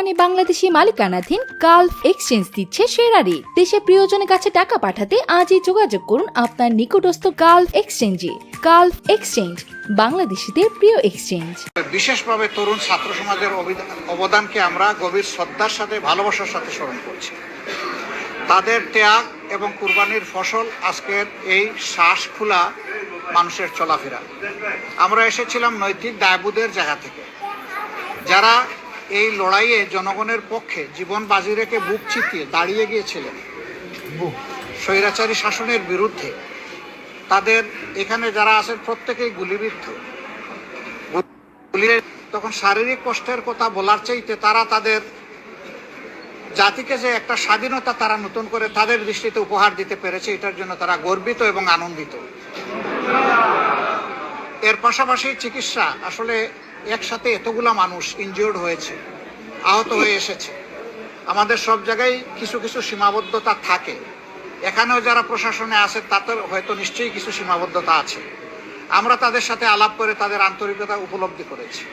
ওমানে বাংলাদেশি মালিকানাধীন Gulf exchange দিচ্ছে সেরা রেট দেশে প্রিয়জনের কাছে টাকা পাঠাতে আজই যোগাযোগ করুন আপনার নিকটস্থ গালফ এক্সচেঞ্জে। গালফ এক্সচেঞ্জ, বাংলাদেশিদের প্রিয় এক্সচেঞ্জ। বিশেষভাবে তরুণ ছাত্র সমাজের অবদানকে আমরা গভীর শ্রদ্ধার সাথে, ভালোবাসার সাথে স্মরণ করছি। তাদের ত্যাগ এবং কুরবানির ফসল আজকের এই শ্বাস খোলা মানুষের চলাফেরা। আমরা এসেছিলাম নৈতিক দায়বোধের জায়গা থেকে। যারা এই লড়াইয়ে জনগণের পক্ষে জীবন বাজি রেখে বুক চিতিয়ে দাঁড়িয়ে গিয়েছিলেন। স্বৈরাচারী শাসনের বিরুদ্ধে। তাদের এখানে যারা আছেন প্রত্যেকেই গুলিবিদ্ধ। তখন শারীরিক কষ্টের কথা বলার চাইতে তারা তাদের জাতিকে যে একটা স্বাধীনতা তারা নতুন করে তাদের দৃষ্টিতে উপহার দিতে পেরেছে এটার জন্য তারা গর্বিত এবং আনন্দিত। এর পাশাপাশি চিকিৎসা আসলে একসাথে এতগুলা মানুষ ইনজিওর্ড হয়েছে, আহত হয়ে এসেছে। আমাদের সব জায়গায় কিছু কিছু সীমাবদ্ধতা থাকে। এখানেও যারা প্রশাসনে আছে তাদের হয়তো নিশ্চয়ই কিছু সীমাবদ্ধতা আছে। আমরা তাদের সাথে আলাপ করে তাদের আন্তরিকতা উপলব্ধি করেছি।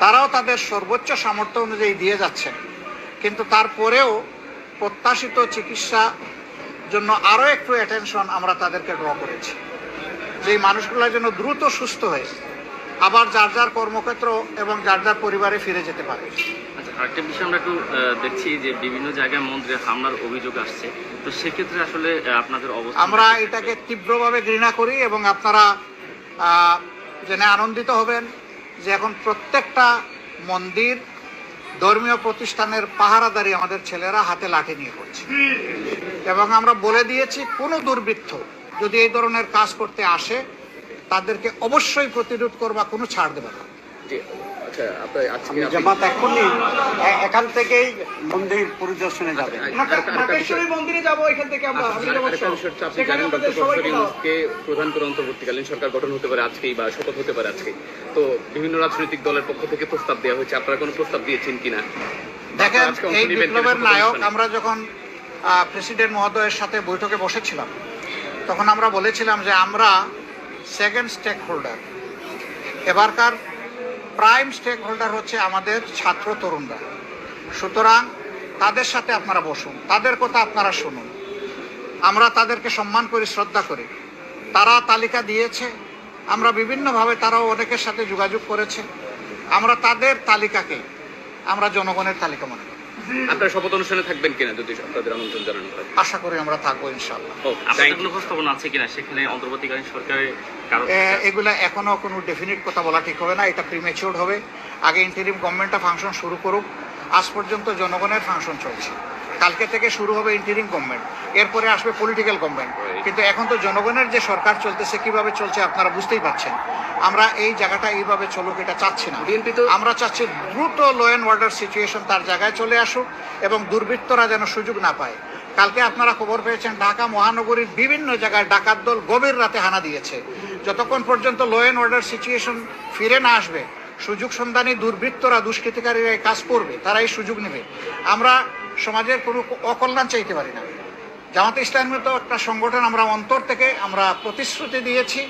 তারাও তাদের সর্বোচ্চ সামর্থ্য অনুযায়ী দিয়ে যাচ্ছেন। কিন্তু তারপরেও প্রত্যাশিত চিকিৎসা জন্য আরও একটু অ্যাটেনশন আমরা তাদেরকে ড্র করেছি। যে এই মানুষগুলোর জন্য দ্রুত সুস্থ হয়ে আবার যার যার কর্মক্ষেত্র এবং যার যার পরিবারে ফিরে যেতে পারে। আচ্ছা আরেকটা বিষয় আমরা একটু দেখছি যে বিভিন্ন জায়গায় মন্দিরে হামলার অভিযোগ আসছে। তো সেক্ষেত্রে আসলে আপনাদের অবস্থা আমরা এটাকে তীব্রভাবে ঘৃণা করি এবং আপনারা জেনে আনন্দিত হবেন যে এখন প্রত্যেকটা মন্দির ধর্মীয় প্রতিষ্ঠানের পাহারাদারি আমাদের ছেলেরা হাতে লাঠি নিয়ে করছে। এবং আমরা বলে দিয়েছি কোনো দুর্বৃত্ত যদি এই ধরনের কাজ করতে আসে তাদেরকে অবশ্যই প্রতিরোধ করবা কোনো ছাড় দেবে না। জি, আচ্ছা জামাত এখনই এখান থেকেই মন্দির পরিদর্শনে যাবে। আরেকটা- আরেকটা মন্দিরে যাব এখান থেকে আমরা আমি আচ্ছা। ইউনূসকে প্রধান করে অন্তর্বর্তীকালীন সরকার গঠন হতে পারে আজকেই বা শপথ হতে পারে আজকেই। তো বিভিন্ন রাজনৈতিক দলের পক্ষ থেকে প্রস্তাব দেওয়া হয়েছে। আপনারা কোনো প্রস্তাব দিয়েছেন কিনা? দেখেন আজকে এই বিপ্লবের নায়ক আমরা যখন প্রেসিডেন্ট মহোদয়ের সাথে বৈঠকে বসেছিলাম তখন আমরা বলেছিলাম যে আমরা সেকেন্ড স্টেক হোল্ডার এবারকার প্রাইম স্টেক হোল্ডার হচ্ছে আমাদের ছাত্র তরুণরা। সুতরাং তাদের সাথে আপনারা বসুন, তাদের কথা আপনারা শুনুন। আমরা তাদেরকে সম্মান করি, শ্রদ্ধা করি। তারা তালিকা দিয়েছে, আমরা বিভিন্নভাবে তারাও অনেকের সাথে যোগাযোগ করেছে। আমরা তাদের তালিকাকে আমরা জনগণের তালিকা মনে করি। আপনারা শপথ অনুষ্ঠানে থাকবেন কিনা যদি আপনাদের আমন্ত্রণ জানানো হয়? আশা করি আমরা থাকব ইনশাল্লাহ কোনো প্রস্তাবনা আছে কিনা? সেখানে অন্তর্বর্তীকালীন সরকারের কারও এগুলা এখনও কোনো ডেফিনিট কথা বলা ঠিক হবে না এটা প্রিমেচিওর হবে। আগে ইন্টারিম গভর্নমেন্টটা ফাংশন শুরু করুক। আজ পর্যন্ত জনগণের ফাংশন চলছে। কালকে থেকে শুরু হবে ইন্টারিম গভর্নমেন্ট এরপরে আসবে পলিটিক্যাল গভর্নমেন্ট কিন্তু এখন তো জনগণের যে সরকার চলতেছে কীভাবে চলছে আপনারা বুঝতেই পারছেন। আমরা এই জায়গাটা এইভাবে চলুক এটা চাচ্ছি না। বিএনপি তো আমরা চাচ্ছি দ্রুত ল অ্যান্ড অর্ডার সিচুয়েশন তার জায়গায় চলে আসুক এবং দুর্বৃত্তরা যেন সুযোগ না পায়। কালকে আপনারা খবর পেয়েছেন ঢাকা মহানগরীর বিভিন্ন জায়গায় ডাকাত দল গভীর রাতে হানা দিয়েছে। যতক্ষণ পর্যন্ত ল অ্যান্ড অর্ডার সিচুয়েশন ফিরে না আসবে সুযোগ সন্ধানী দুর্বৃত্তরা দুষ্কৃতিকারীরা কাজ করবে তারা এই সুযোগ নেবে। আমরা সমাজের কোনো অকল্যাণ চাইতে পারি না। জামাতে ইসলামের তো একটা সংগঠন আমরা অন্তর থেকে আমরা প্রতিশ্রুতি দিয়েছি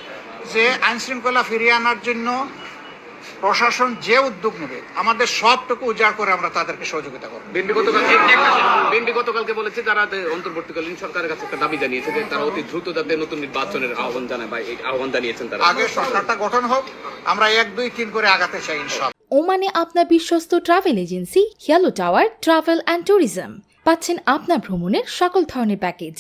যে আইন শৃঙ্খলা ফিরিয়ে আনার জন্য প্রশাসন যে উদ্যোগ নেবে আমাদের সবটুকু উজাড় করে আমরা তাদেরকে সহযোগিতা করব। বিএনপি গতকালকে বলেছে তারা যে অন্তর্বর্তীকালীন সরকারের কাছে একটা দাবি জানিয়েছে যে তারা অতি দ্রুত যাতে নতুন নির্বাচনের আহ্বান জানায় বা আহ্বান জানিয়েছেন তারা। আগে সরকারটা গঠন হোক আমরা এক দুই তিন করে আগাতে চাই ইনশাল্লাহ ওমানে আপনার বিশ্বস্ত ট্রাভেল এজেন্সি হিয়ালো টাওয়ার ট্রাভেল অ্যান্ড ট্যুরিজম পাচ্ছেন আপনার ভ্রমণের সকল ধরনের প্যাকেজ।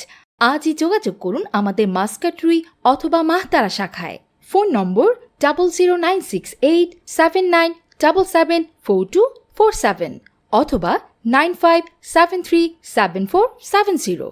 আজই যোগাযোগ করুন আমাদের মাস্কাটরুই অথবা মাহতারা শাখায়। Phone number double zero nine six eight seven nine double seven four two four seven অথবা nine five seven three seven four seven zero